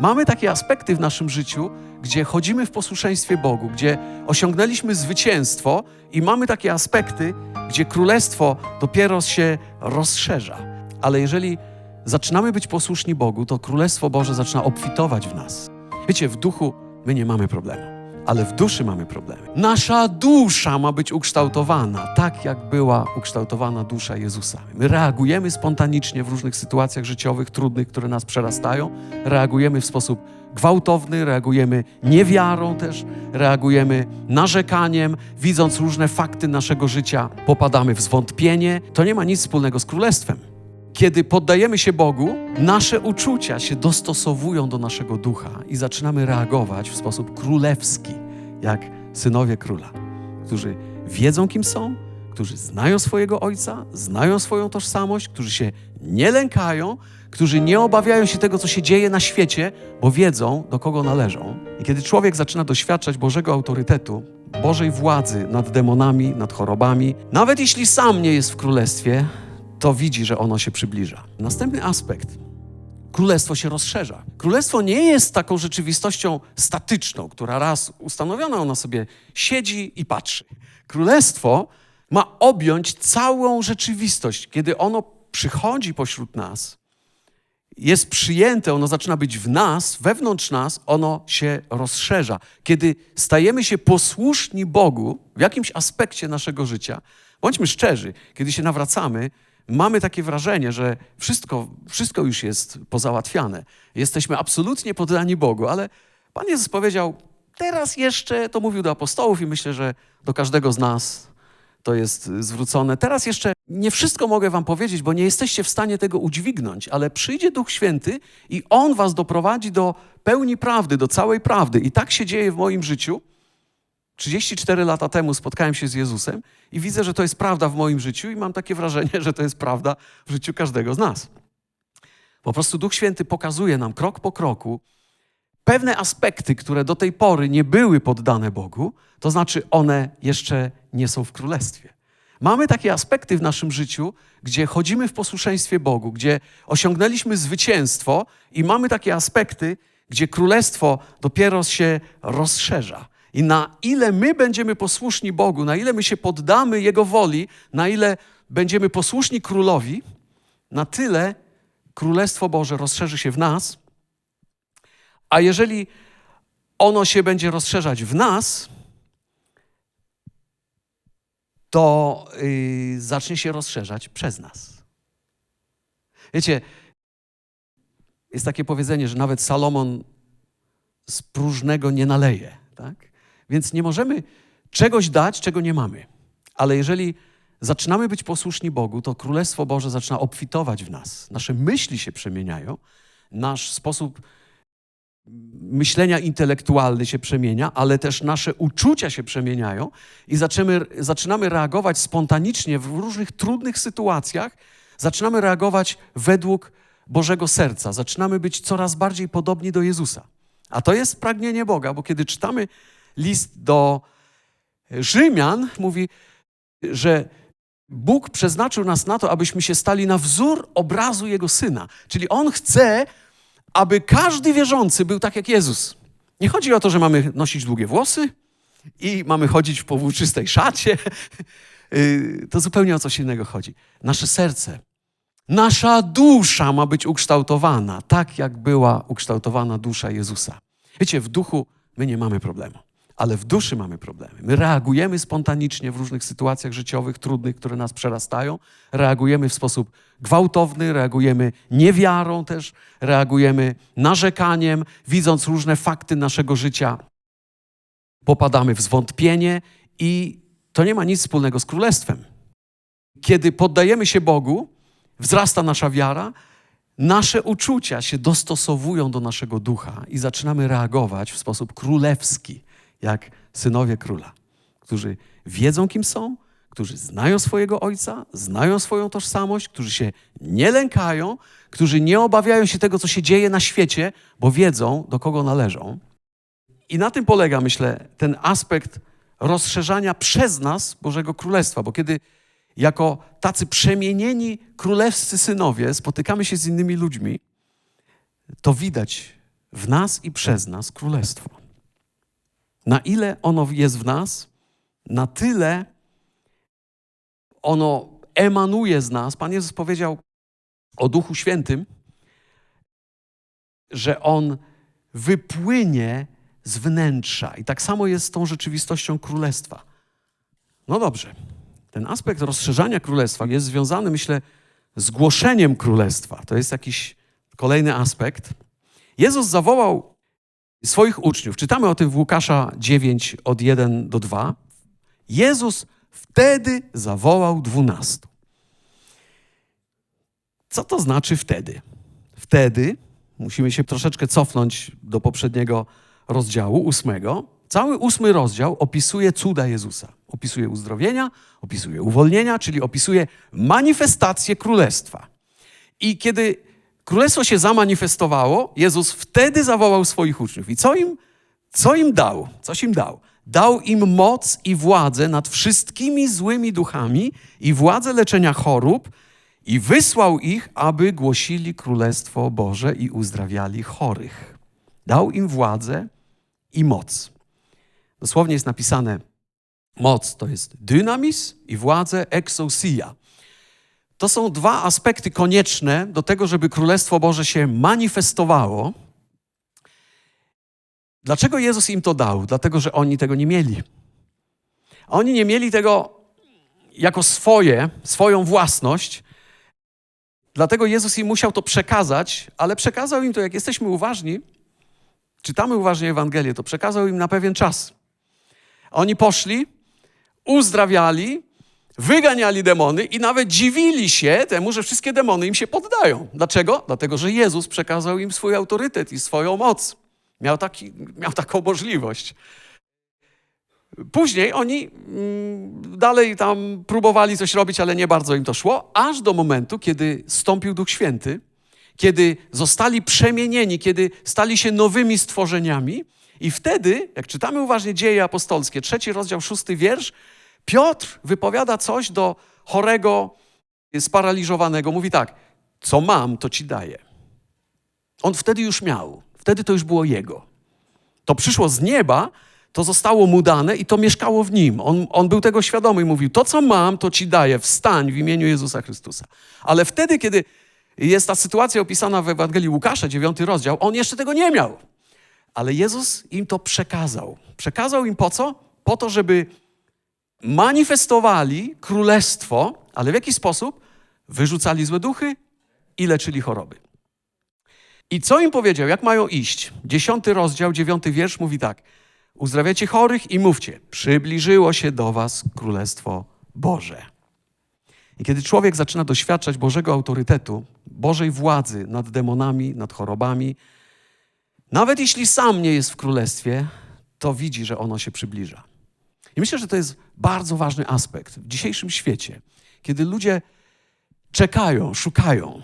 Mamy takie aspekty w naszym życiu, gdzie chodzimy w posłuszeństwie Bogu, gdzie osiągnęliśmy zwycięstwo i mamy takie aspekty, gdzie królestwo dopiero się rozszerza. Ale jeżeli zaczynamy być posłuszni Bogu, to królestwo Boże zaczyna obfitować w nas. Wiecie, w duchu my nie mamy problemu, ale w duszy mamy problemy. Nasza dusza ma być ukształtowana tak, jak była ukształtowana dusza Jezusa. My reagujemy spontanicznie w różnych sytuacjach życiowych, trudnych, które nas przerastają. Reagujemy w sposób gwałtowny, reagujemy niewiarą też, reagujemy narzekaniem, widząc różne fakty naszego życia, popadamy w zwątpienie. To nie ma nic wspólnego z królestwem. Kiedy poddajemy się Bogu, nasze uczucia się dostosowują do naszego ducha i zaczynamy reagować w sposób królewski, jak synowie króla, którzy wiedzą, kim są, którzy znają swojego ojca, znają swoją tożsamość, którzy się nie lękają, którzy nie obawiają się tego, co się dzieje na świecie, bo wiedzą, do kogo należą. I kiedy człowiek zaczyna doświadczać Bożego autorytetu, Bożej władzy nad demonami, nad chorobami, nawet jeśli sam nie jest w królestwie, to widzi, że ono się przybliża. Następny aspekt. Królestwo się rozszerza. Królestwo nie jest taką rzeczywistością statyczną, która raz ustanowiona, ona sobie siedzi i patrzy. Królestwo ma objąć całą rzeczywistość. Kiedy ono przychodzi pośród nas, jest przyjęte, ono zaczyna być w nas, wewnątrz nas, ono się rozszerza. Kiedy stajemy się posłuszni Bogu w jakimś aspekcie naszego życia, bądźmy szczerzy, kiedy się nawracamy, mamy takie wrażenie, że wszystko, wszystko już jest pozałatwiane. Jesteśmy absolutnie poddani Bogu, ale Pan Jezus powiedział, teraz jeszcze, to mówił do apostołów i myślę, że do każdego z nas to jest zwrócone. Teraz jeszcze nie wszystko mogę wam powiedzieć, bo nie jesteście w stanie tego udźwignąć, ale przyjdzie Duch Święty i On was doprowadzi do pełni prawdy, do całej prawdy. I tak się dzieje w moim życiu. 34 lata temu spotkałem się z Jezusem i widzę, że to jest prawda w moim życiu i mam takie wrażenie, że to jest prawda w życiu każdego z nas. Po prostu Duch Święty pokazuje nam krok po kroku pewne aspekty, które do tej pory nie były poddane Bogu, to znaczy one jeszcze nie są w królestwie. Mamy takie aspekty w naszym życiu, gdzie chodzimy w posłuszeństwie Bogu, gdzie osiągnęliśmy zwycięstwo i mamy takie aspekty, gdzie królestwo dopiero się rozszerza. I na ile my będziemy posłuszni Bogu, na ile my się poddamy Jego woli, na ile będziemy posłuszni królowi, na tyle Królestwo Boże rozszerzy się w nas. A jeżeli ono się będzie rozszerzać w nas, to yy, zacznie się rozszerzać przez nas. Wiecie, jest takie powiedzenie, że nawet Salomon z próżnego nie naleje. Tak? Więc nie możemy czegoś dać, czego nie mamy. Ale jeżeli zaczynamy być posłuszni Bogu, to Królestwo Boże zaczyna obfitować w nas. Nasze myśli się przemieniają, nasz sposób myślenia intelektualny się przemienia, ale też nasze uczucia się przemieniają i zaczynamy, zaczynamy reagować spontanicznie w różnych trudnych sytuacjach, zaczynamy reagować według Bożego serca, zaczynamy być coraz bardziej podobni do Jezusa. A to jest pragnienie Boga, bo kiedy czytamy list do Rzymian, mówi, że Bóg przeznaczył nas na to, abyśmy się stali na wzór obrazu Jego Syna. Czyli On chce, aby każdy wierzący był tak jak Jezus. Nie chodzi o to, że mamy nosić długie włosy i mamy chodzić w powłóczystej szacie. Y, to zupełnie o coś innego chodzi. Nasze serce, nasza dusza ma być ukształtowana tak, jak była ukształtowana dusza Jezusa. Wiecie, w duchu my nie mamy problemu, ale w duszy mamy problemy. My reagujemy spontanicznie w różnych sytuacjach życiowych, trudnych, które nas przerastają. Reagujemy w sposób gwałtowny, reagujemy niewiarą też, reagujemy narzekaniem, widząc różne fakty naszego życia. Popadamy w zwątpienie i to nie ma nic wspólnego z królestwem. Kiedy poddajemy się Bogu, wzrasta nasza wiara, nasze uczucia się dostosowują do naszego ducha i zaczynamy reagować w sposób królewski, jak synowie króla, którzy wiedzą, kim są, którzy znają swojego ojca, znają swoją tożsamość, którzy się nie lękają, którzy nie obawiają się tego, co się dzieje na świecie, bo wiedzą, do kogo należą. I na tym polega, myślę, ten aspekt rozszerzania przez nas Bożego Królestwa, bo kiedy jako tacy przemienieni królewscy synowie spotykamy się z innymi ludźmi, to widać w nas i przez nas królestwo. Na ile ono jest w nas, na tyle ono emanuje z nas. Pan Jezus powiedział o Duchu Świętym, że on wypłynie z wnętrza. I tak samo jest z tą rzeczywistością królestwa. No dobrze, ten aspekt rozszerzania królestwa jest związany, myślę, z głoszeniem królestwa. To jest jakiś kolejny aspekt. Jezus zawołał swoich uczniów. Czytamy o tym w Łukasza 9 od 1 do 2. Jezus wtedy zawołał dwunastu. Co to znaczy wtedy? Wtedy, musimy się troszeczkę cofnąć do poprzedniego rozdziału, ósmego. Cały ósmy rozdział opisuje cuda Jezusa. Opisuje uzdrowienia, opisuje uwolnienia, czyli opisuje manifestację królestwa. I kiedy królestwo się zamanifestowało, Jezus wtedy zawołał swoich uczniów. I co im, co im dał? Coś im dał. Dał im moc i władzę nad wszystkimi złymi duchami i władzę leczenia chorób i wysłał ich, aby głosili Królestwo Boże i uzdrawiali chorych. Dał im władzę i moc. Dosłownie jest napisane moc to jest dynamis i władzę exousia. To są dwa aspekty konieczne do tego, żeby Królestwo Boże się manifestowało. Dlaczego Jezus im to dał? Dlatego, że oni tego nie mieli. Oni nie mieli tego jako swoje, swoją własność. Dlatego Jezus im musiał to przekazać, ale przekazał im to, jak jesteśmy uważni, czytamy uważnie Ewangelię, to przekazał im na pewien czas. Oni poszli, uzdrawiali, wyganiali demony i nawet dziwili się temu, że wszystkie demony im się poddają. Dlaczego? Dlatego, że Jezus przekazał im swój autorytet i swoją moc. Miał, taki, miał taką możliwość. Później oni mm, dalej tam próbowali coś robić, ale nie bardzo im to szło, aż do momentu, kiedy stąpił Duch Święty, kiedy zostali przemienieni, kiedy stali się nowymi stworzeniami. I wtedy, jak czytamy uważnie dzieje apostolskie, trzeci rozdział, szósty wiersz, Piotr wypowiada coś do chorego, sparaliżowanego. Mówi tak: Co mam, to ci daję. On wtedy już miał, wtedy to już było jego. To przyszło z nieba, to zostało mu dane i to mieszkało w nim. On, on był tego świadomy i mówił: To, co mam, to ci daję, wstań w imieniu Jezusa Chrystusa. Ale wtedy, kiedy jest ta sytuacja opisana w Ewangelii Łukasza, dziewiąty rozdział, on jeszcze tego nie miał. Ale Jezus im to przekazał. Przekazał im po co? Po to, żeby manifestowali królestwo, ale w jaki sposób? Wyrzucali złe duchy i leczyli choroby. I co im powiedział? Jak mają iść? Dziesiąty rozdział, dziewiąty wiersz mówi tak. Uzdrawiacie chorych i mówcie, przybliżyło się do was Królestwo Boże. I kiedy człowiek zaczyna doświadczać Bożego autorytetu, Bożej władzy nad demonami, nad chorobami, nawet jeśli sam nie jest w królestwie, to widzi, że ono się przybliża. I myślę, że to jest bardzo ważny aspekt w dzisiejszym świecie, kiedy ludzie czekają, szukają.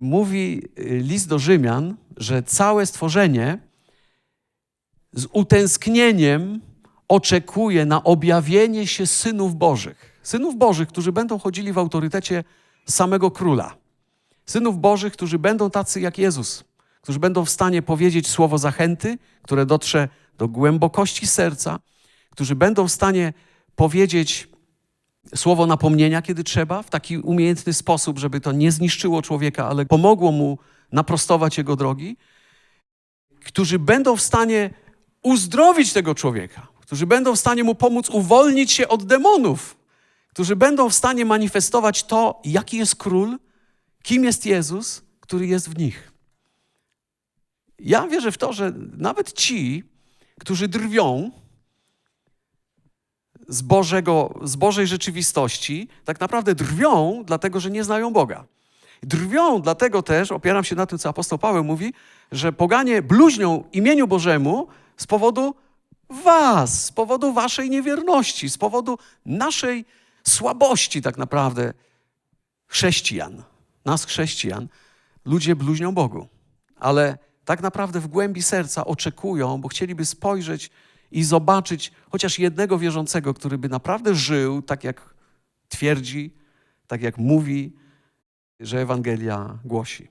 Mówi y, list do Rzymian, że całe stworzenie z utęsknieniem oczekuje na objawienie się synów Bożych. Synów Bożych, którzy będą chodzili w autorytecie samego króla. Synów Bożych, którzy będą tacy jak Jezus, którzy będą w stanie powiedzieć słowo zachęty, które dotrze do głębokości serca, którzy będą w stanie powiedzieć słowo napomnienia, kiedy trzeba, w taki umiejętny sposób, żeby to nie zniszczyło człowieka, ale pomogło mu naprostować jego drogi, którzy będą w stanie uzdrowić tego człowieka, którzy będą w stanie mu pomóc uwolnić się od demonów, którzy będą w stanie manifestować to, jaki jest król, kim jest Jezus, który jest w nich. Ja wierzę w to, że nawet ci, którzy drwią z, Bożego, z Bożej rzeczywistości, tak naprawdę drwią, dlatego że nie znają Boga. Drwią, dlatego też, opieram się na tym, co apostoł Paweł mówi, że poganie bluźnią imieniu Bożemu z powodu was, z powodu waszej niewierności, z powodu naszej słabości tak naprawdę chrześcijan, nas chrześcijan, ludzie bluźnią Bogu. Ale tak naprawdę w głębi serca oczekują, bo chcieliby spojrzeć i zobaczyć chociaż jednego wierzącego, który by naprawdę żył tak, jak twierdzi, tak jak mówi, że Ewangelia głosi.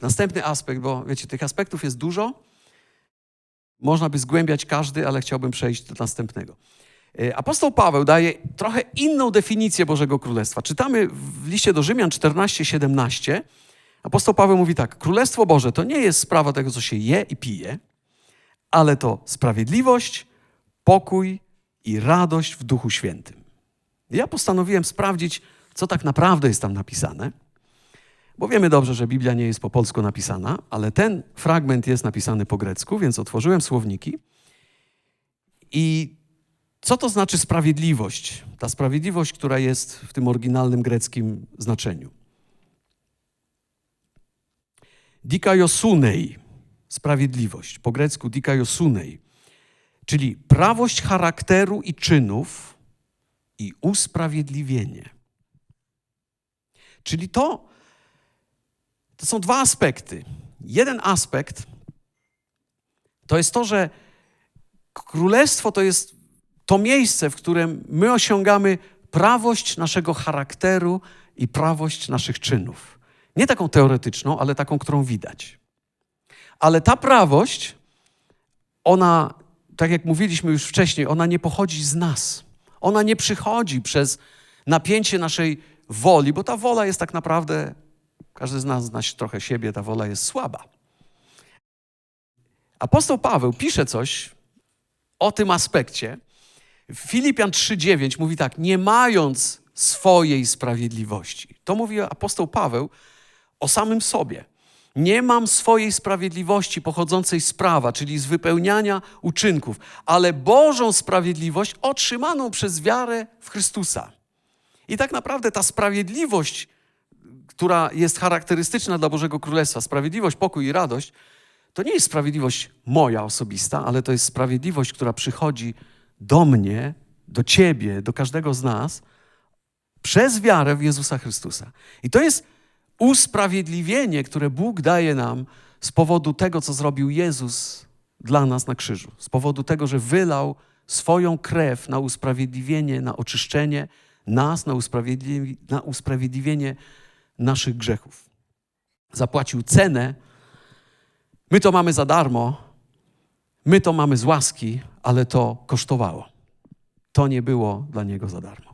Następny aspekt, bo wiecie, tych aspektów jest dużo. Można by zgłębiać każdy, ale chciałbym przejść do następnego. E, apostoł Paweł daje trochę inną definicję Bożego Królestwa. Czytamy w liście do Rzymian 14, 17. Apostoł Paweł mówi tak: Królestwo Boże to nie jest sprawa tego, co się je i pije, ale to sprawiedliwość, pokój i radość w Duchu Świętym. Ja postanowiłem sprawdzić, co tak naprawdę jest tam napisane, bo wiemy dobrze, że Biblia nie jest po polsku napisana, ale ten fragment jest napisany po grecku, więc otworzyłem słowniki. I co to znaczy sprawiedliwość? Ta sprawiedliwość, która jest w tym oryginalnym greckim znaczeniu. Dikaiosunej, sprawiedliwość, po grecku dikaiosunej, czyli prawość charakteru i czynów i usprawiedliwienie. Czyli to, to są dwa aspekty. Jeden aspekt to jest to, że królestwo to jest to miejsce, w którym my osiągamy prawość naszego charakteru i prawość naszych czynów. Nie taką teoretyczną, ale taką, którą widać. Ale ta prawość, ona, tak jak mówiliśmy już wcześniej, ona nie pochodzi z nas. Ona nie przychodzi przez napięcie naszej woli, bo ta wola jest tak naprawdę, każdy z nas zna trochę siebie, ta wola jest słaba. Apostoł Paweł pisze coś o tym aspekcie. Filipian 3:9 mówi tak: Nie mając swojej sprawiedliwości. To mówi apostoł Paweł o samym sobie. Nie mam swojej sprawiedliwości pochodzącej z prawa, czyli z wypełniania uczynków, ale Bożą sprawiedliwość otrzymaną przez wiarę w Chrystusa. I tak naprawdę ta sprawiedliwość, która jest charakterystyczna dla Bożego Królestwa, sprawiedliwość, pokój i radość, to nie jest sprawiedliwość moja osobista, ale to jest sprawiedliwość, która przychodzi do mnie, do ciebie, do każdego z nas przez wiarę w Jezusa Chrystusa. I to jest usprawiedliwienie, które Bóg daje nam z powodu tego, co zrobił Jezus dla nas na krzyżu. Z powodu tego, że wylał swoją krew na usprawiedliwienie, na oczyszczenie nas, na usprawiedliwienie, na usprawiedliwienie naszych grzechów. Zapłacił cenę. My to mamy za darmo, my to mamy z łaski, ale to kosztowało. To nie było dla niego za darmo.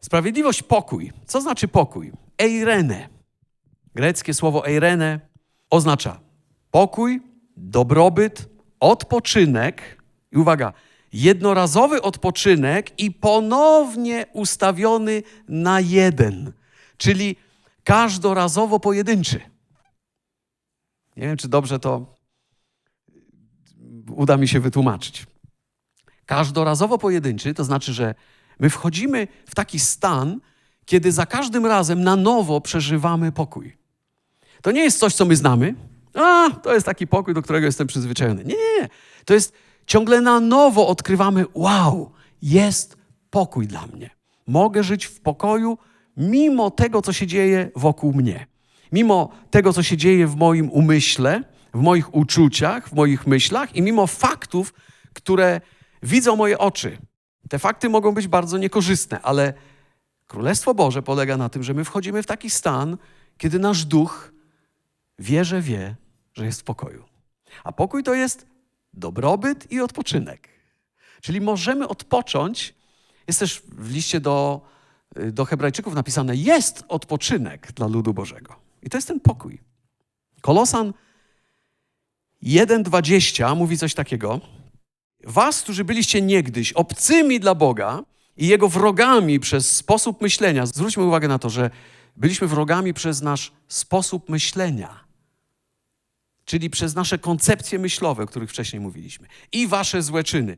Sprawiedliwość, pokój. Co znaczy pokój? Eirene. Greckie słowo eirene oznacza pokój, dobrobyt, odpoczynek i uwaga, jednorazowy odpoczynek i ponownie ustawiony na jeden, czyli każdorazowo pojedynczy. Nie wiem, czy dobrze to uda mi się wytłumaczyć. Każdorazowo pojedynczy to znaczy, że My wchodzimy w taki stan, kiedy za każdym razem na nowo przeżywamy pokój. To nie jest coś, co my znamy. A, to jest taki pokój, do którego jestem przyzwyczajony. Nie, nie, nie. To jest ciągle na nowo odkrywamy, wow, jest pokój dla mnie. Mogę żyć w pokoju mimo tego, co się dzieje wokół mnie. Mimo tego, co się dzieje w moim umyśle, w moich uczuciach, w moich myślach i mimo faktów, które widzą moje oczy. Te fakty mogą być bardzo niekorzystne, ale Królestwo Boże polega na tym, że my wchodzimy w taki stan, kiedy nasz duch wie, że wie, że jest w pokoju. A pokój to jest dobrobyt i odpoczynek. Czyli możemy odpocząć. Jest też w liście do, do Hebrajczyków napisane: jest odpoczynek dla ludu Bożego. I to jest ten pokój. Kolosan 1,20 mówi coś takiego. Was, którzy byliście niegdyś obcymi dla Boga i Jego wrogami przez sposób myślenia, zwróćmy uwagę na to, że byliśmy wrogami przez nasz sposób myślenia, czyli przez nasze koncepcje myślowe, o których wcześniej mówiliśmy, i wasze złe czyny.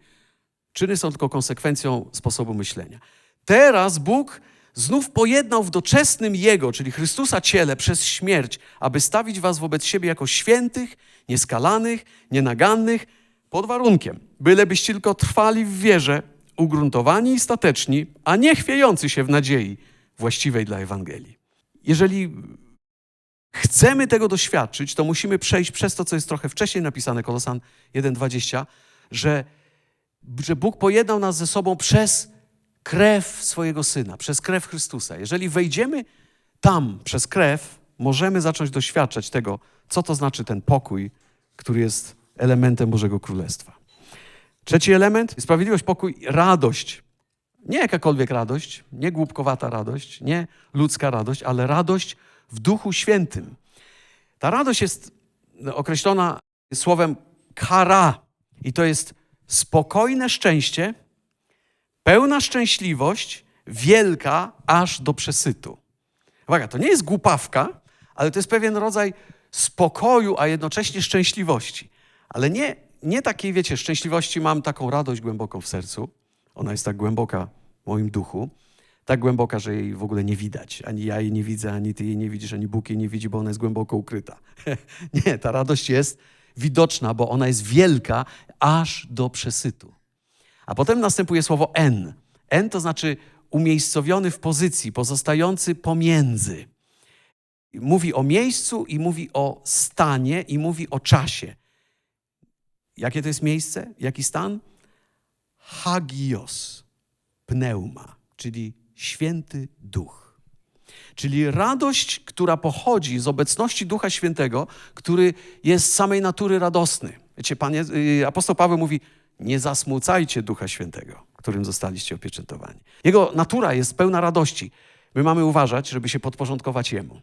Czyny są tylko konsekwencją sposobu myślenia. Teraz Bóg znów pojednał w doczesnym Jego, czyli Chrystusa ciele, przez śmierć, aby stawić was wobec siebie jako świętych, nieskalanych, nienagannych, pod warunkiem, bylebyście tylko trwali w wierze, ugruntowani i stateczni, a nie chwiejący się w nadziei właściwej dla Ewangelii. Jeżeli chcemy tego doświadczyć, to musimy przejść przez to, co jest trochę wcześniej napisane, Kolosan 1,20, że, że Bóg pojednał nas ze sobą przez krew swojego Syna, przez krew Chrystusa. Jeżeli wejdziemy tam przez krew, możemy zacząć doświadczać tego, co to znaczy ten pokój, który jest elementem Bożego Królestwa. Trzeci element, sprawiedliwość, pokój, radość. Nie jakakolwiek radość, nie głupkowata radość, nie ludzka radość, ale radość w Duchu Świętym. Ta radość jest określona słowem kara i to jest spokojne szczęście, pełna szczęśliwość, wielka aż do przesytu. Uwaga, to nie jest głupawka, ale to jest pewien rodzaj spokoju, a jednocześnie szczęśliwości. Ale nie, nie takiej, wiecie, szczęśliwości mam taką radość głęboką w sercu. Ona jest tak głęboka w moim duchu, tak głęboka, że jej w ogóle nie widać. Ani ja jej nie widzę, ani ty jej nie widzisz, ani Bóg jej nie widzi, bo ona jest głęboko ukryta. nie, ta radość jest widoczna, bo ona jest wielka aż do przesytu. A potem następuje słowo N. N to znaczy umiejscowiony w pozycji, pozostający pomiędzy. Mówi o miejscu i mówi o stanie i mówi o czasie. Jakie to jest miejsce? Jaki stan? Hagios, pneuma, czyli święty duch. Czyli radość, która pochodzi z obecności Ducha Świętego, który jest z samej natury radosny. Wiecie, Panie, y, apostoł Paweł mówi, nie zasmucajcie Ducha Świętego, którym zostaliście opieczętowani. Jego natura jest pełna radości. My mamy uważać, żeby się podporządkować Jemu.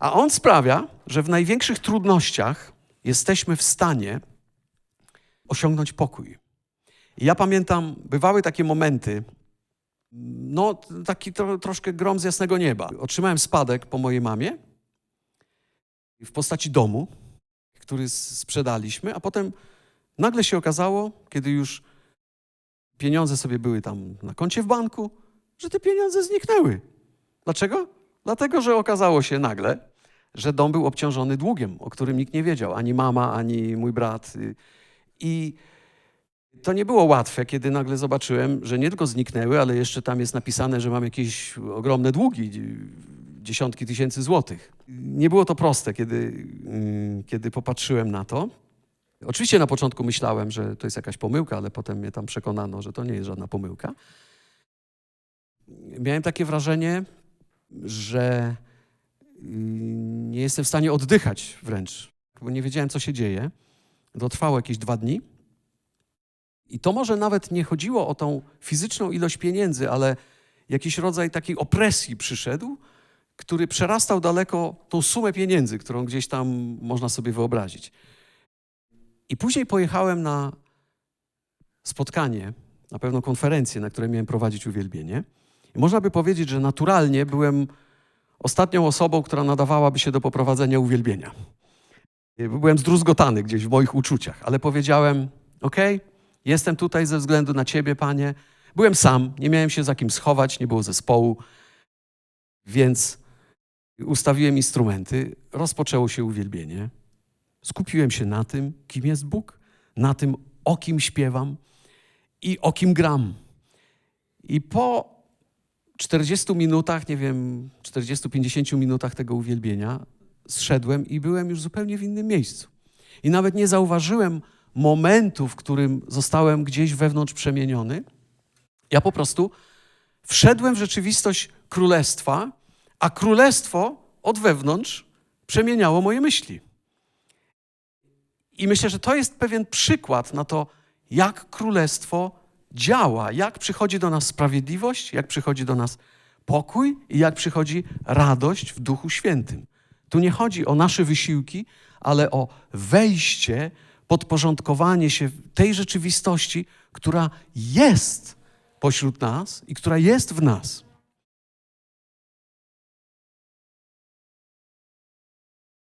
A On sprawia, że w największych trudnościach jesteśmy w stanie osiągnąć pokój. Ja pamiętam, bywały takie momenty, no taki tro, troszkę grom z jasnego nieba. Otrzymałem spadek po mojej mamie w postaci domu, który sprzedaliśmy, a potem nagle się okazało, kiedy już pieniądze sobie były tam na koncie w banku, że te pieniądze zniknęły. Dlaczego? Dlatego, że okazało się nagle, że dom był obciążony długiem, o którym nikt nie wiedział, ani mama, ani mój brat. I to nie było łatwe, kiedy nagle zobaczyłem, że nie tylko zniknęły, ale jeszcze tam jest napisane, że mam jakieś ogromne długi, dziesiątki tysięcy złotych. Nie było to proste, kiedy, mm, kiedy popatrzyłem na to. Oczywiście na początku myślałem, że to jest jakaś pomyłka, ale potem mnie tam przekonano, że to nie jest żadna pomyłka. Miałem takie wrażenie, że mm, nie jestem w stanie oddychać wręcz, bo nie wiedziałem, co się dzieje. To trwało jakieś dwa dni. I to może nawet nie chodziło o tą fizyczną ilość pieniędzy, ale jakiś rodzaj takiej opresji przyszedł, który przerastał daleko tą sumę pieniędzy, którą gdzieś tam można sobie wyobrazić. I później pojechałem na spotkanie, na pewną konferencję, na której miałem prowadzić uwielbienie. I można by powiedzieć, że naturalnie byłem ostatnią osobą, która nadawałaby się do poprowadzenia uwielbienia. Byłem zdruzgotany gdzieś w moich uczuciach, ale powiedziałem: OK, jestem tutaj ze względu na Ciebie, Panie. Byłem sam, nie miałem się za kim schować, nie było zespołu, więc ustawiłem instrumenty, rozpoczęło się uwielbienie. Skupiłem się na tym, kim jest Bóg, na tym, o kim śpiewam i o kim gram. I po 40 minutach, nie wiem, 40-50 minutach tego uwielbienia, zszedłem i byłem już zupełnie w innym miejscu. I nawet nie zauważyłem momentu, w którym zostałem gdzieś wewnątrz przemieniony. Ja po prostu wszedłem w rzeczywistość królestwa, a królestwo od wewnątrz przemieniało moje myśli. I myślę, że to jest pewien przykład na to, jak królestwo działa, jak przychodzi do nas sprawiedliwość, jak przychodzi do nas pokój i jak przychodzi radość w Duchu Świętym. Tu nie chodzi o nasze wysiłki, ale o wejście, podporządkowanie się tej rzeczywistości, która jest pośród nas i która jest w nas.